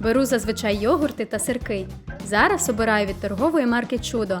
Беру зазвичай йогурти та сирки. Зараз обираю від торгової марки Чудо,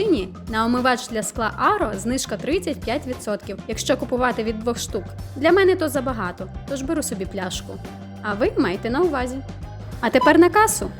машині на омивач для скла Аро знижка 35%, якщо купувати від двох штук. Для мене то забагато, тож беру собі пляшку. А ви майте на увазі. А тепер на касу.